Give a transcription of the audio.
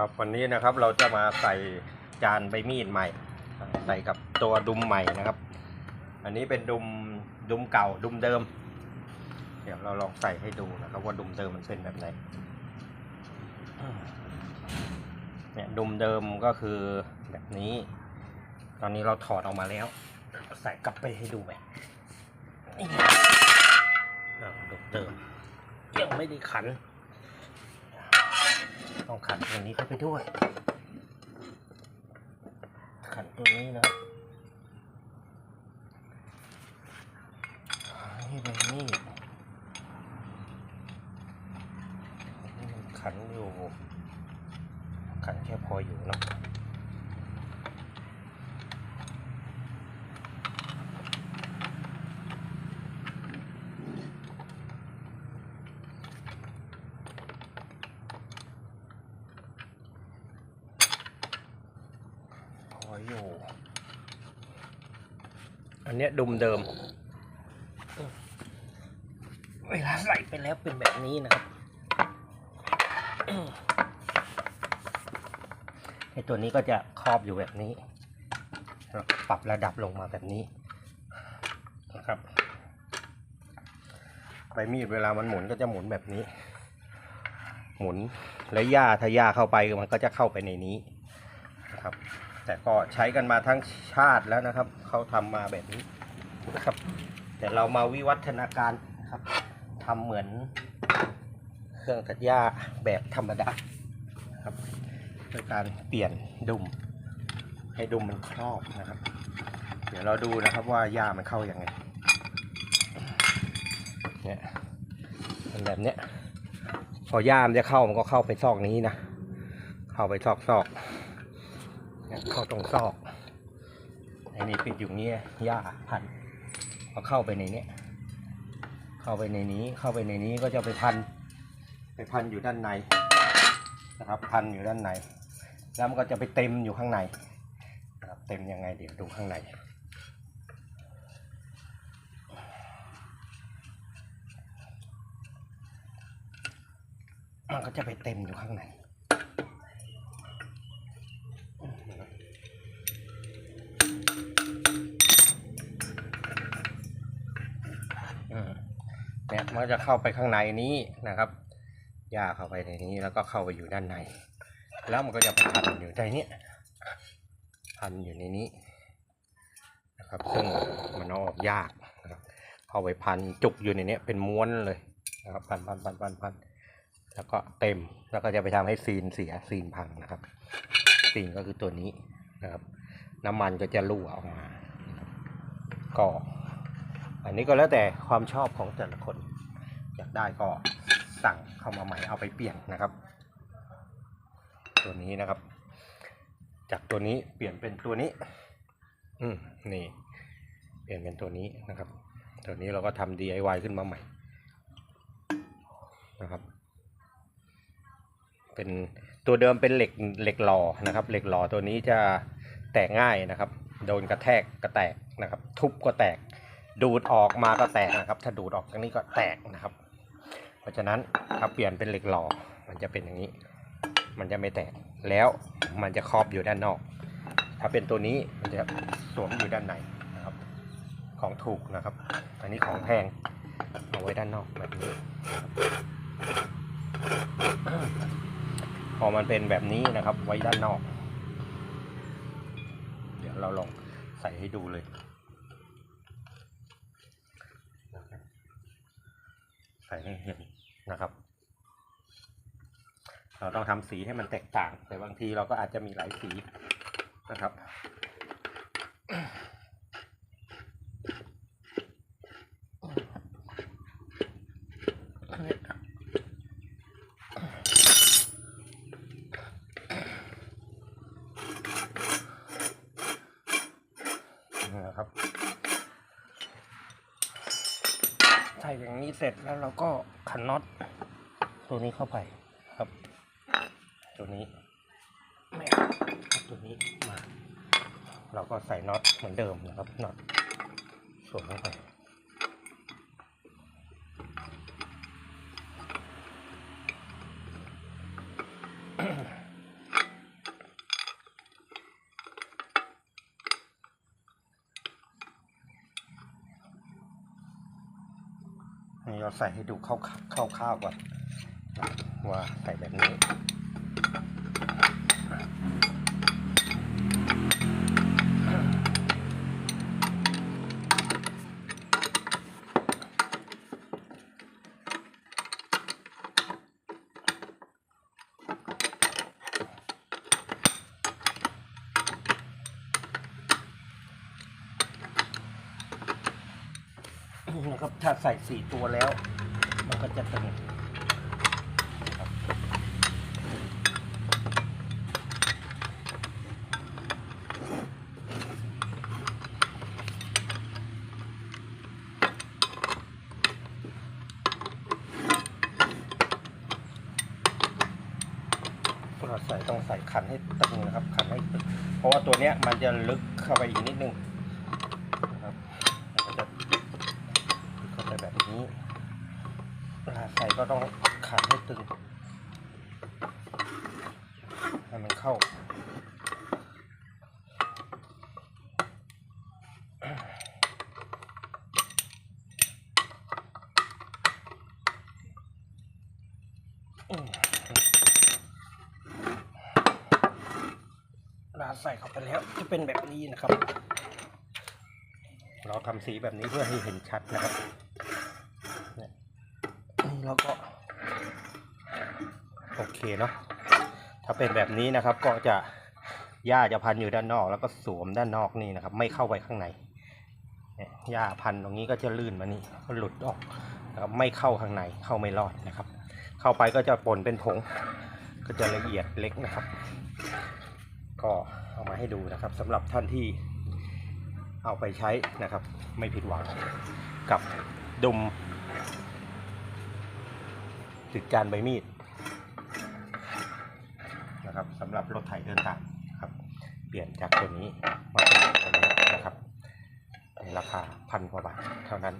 ครับวันนี้นะครับเราจะมาใส่จานใบมีดใหม่ ใส่กับตัวดุมใหม่นะครับ อันนี้เป็นดุมดุมเก่าดุมเดิม เดี๋ยวเราลองใส่ให้ดูนะครับว่าดุมเดิมมันเป็นแบบไหนเนี่ยดุมเดิมก็คือแบบนี้ ตอนนี้เราถอดออกมาแล้ว ใส่กลับไปให้ดูไหมดุมเดิมยังไม่ได้ขัน ต้องขันตรงนี้เข้าไปด้วย ขันตรงนี้นะนี่เป็นนี่ขันอยู่ ขันแค่พออยู่เนาะพ อยู่ อันเนี้ยดุมเดิม เวลาใส่ไปแล้วเป็นแบบนี้นะครับไอตัวนี้ก็จะครอบอยู่แบบนี้ปรับระดับลงมาแบบนี้นะครับใบมีดเวลามันหมุนก็จะหมุนแบบนี้ หมุนและหญ้าถ้าหญ้าเข้าไปมันก็จะเข้าไปในนี้นะครับ แต่ก็ใช้กันมาทั้งชาติแล้วนะครับ เขาทำมาแบบนี้นะครับ แต่เรามาวิวัฒนาการครับทำเหมือนเครื่องตัดหญ้าแบบธรรมดาครับโดยการเปลี่ยนดุมให้ดุมมันครอบนะครับ เดี๋ยวเราดูนะครับว่าหญ้ามันเข้ายัางไงเนี่ยเป็นแบบเนี้ยพอย่ามนจะเข้ามันก็เข้าไปซอกนี้นะ เข้าไปซอกซอก เข้าตรงซอกไอ้นี่ปิดอยู่เนี้ยหญ้าพันพอเข้าไปในเนี้ยเข้าไปในนี้เข้าไปในนี้ก็จะไปพัน ไปพันอยู่ด้านในนะครับ พันอยู่ด้านใน แล้วมันก็จะไปเต็มอยู่ข้างในนะครับเต็มยังไงเดี๋ยวดูข้างในมันก็จะไปเต็มอยู่ข้างใน ก็จะเข้าไปข้างในนี้นะครับหญ้าเข้าไปในนี้แล้วก็เข้าไปอยู่ด้านใน แล้วมันก็จะพันอยู่ในนี้พันอยู่ในนี้นะครับซึ่งมันเอาออกยากนะครับเข้าไปพันจุกอยู่ในนี้เป็นม้วนเลยนะครับพันพันพันพันพันแล้วก็เต็มแล้วก็จะไปทำให้ซีนเสียซีนพังนะครับซีนก็คือตัวนี้นะครับ น้ำมันก็จะรั่วออกมาก็อันนี้ก็แล้วแต่ความชอบของแต่ละคน อยากได้ก็สั่งเข้ามาใหม่เอาไปเปลี่ยนนะครับ ตัวนี้นะครับ จากตัวนี้เปลี่ยนเป็นตัวนี้ อืมนี่ เปลี่ยนเป็นตัวนี้นะครับ ตัวนี้เราก็ทำ DIY ขึ้นมาใหม่นะครับเป็นตัวเดิมเป็นเหล็กเหล็กหล่อนะครับ เหล็กหล่อตัวนี้จะแตกง่ายนะครับ โดนกระแทกก็แตกนะครับ ทุบก็แตก ดูดออกมาก็แตกนะครับ ถ้าดูดออกจากนี้ก็แตกนะครับ ราะฉะนั้นถ้าเปลี่ยนเป็นเหล็กหล่อมันจะเป็นอย่างนี้ มันจะไม่แตกแล้วมันจะครอบอยู่ด้านนอก ถ้าเป็นตัวนี้มันจะสวมอยู่ด้านในนะครับ ของถูกนะครับ อันนี้ของแพงเอาไว้ด้านนอกแบบนี้พอมันเป็นแบบนี้นะครับ ไว้ด้านนอก เดี๋ยวเราลองใส่ให้ดูเลยใส่ให้เห็น นะครับเราต้องทำสีให้มันแตกต่าง แต่บางทีเราก็อาจจะมีหลายสีนะครับ นี่นะครับ ใส่อย่างนี้เสร็จแล้วเราก็ขันน็อตตัวนี้เข้าไปครับ ตัวนี้ไม่ตัวนี้มา เราก็ใส่น็อตเหมือนเดิมนะครับน็อตสวมเข้าไป เราใส่ให้ดูเข้าเข้าข้าวๆก่อนว่าใส่แบบนี้ นะครับถ้าใส่สี่ตัวแล้ว มันก็จะตึงครับเราใส่ต้องใส่ขันให้ตึงนะครับขันให้ตึงเพราะว่าตัวเนี้ยมันจะลึกเข้าไปอีกนิดนึงนะครับมันก็จะ เข้าไปแบบนี้เวลาใส่ ก็ต้องขันให้ตึงให้มันเข้าเวลาใส่เข้าไปแล้วจะเป็นแบบนี้นะครับ เราทำสีแบบนี้เพื่อให้เห็นชัดนะครับ นี่เราก็ โอเคเนาะถ้าเป็นแบบนี้นะครับ ก็จะหญ้าจะพันอยู่ด้านนอก แล้วก็สวมด้านนอกนี่นะครับ ไม่เข้าไปข้างในเนี่ยหญ้าพันตรงนี้ก็จะลื่นมานี่ก็หลุดออกนะครับไม่เข้าข้างในเข้าไม่รอดนะครับ เข้าไปก็จะปนเป็นผง ก็จะละเอียดเล็กนะครับ ก็เอามาให้ดูนะครับสำหรับท่านที่เอาไปใช้นะครับ ไม่ผิดหวังกับดุม ติดการใบมีดนะครับสำหรับรถไถเดินตามครับเปลี่ยนจากตัวนี้มาเป็นตัวนี้นะครับในราคาพันกว่าบาทเท่านั้น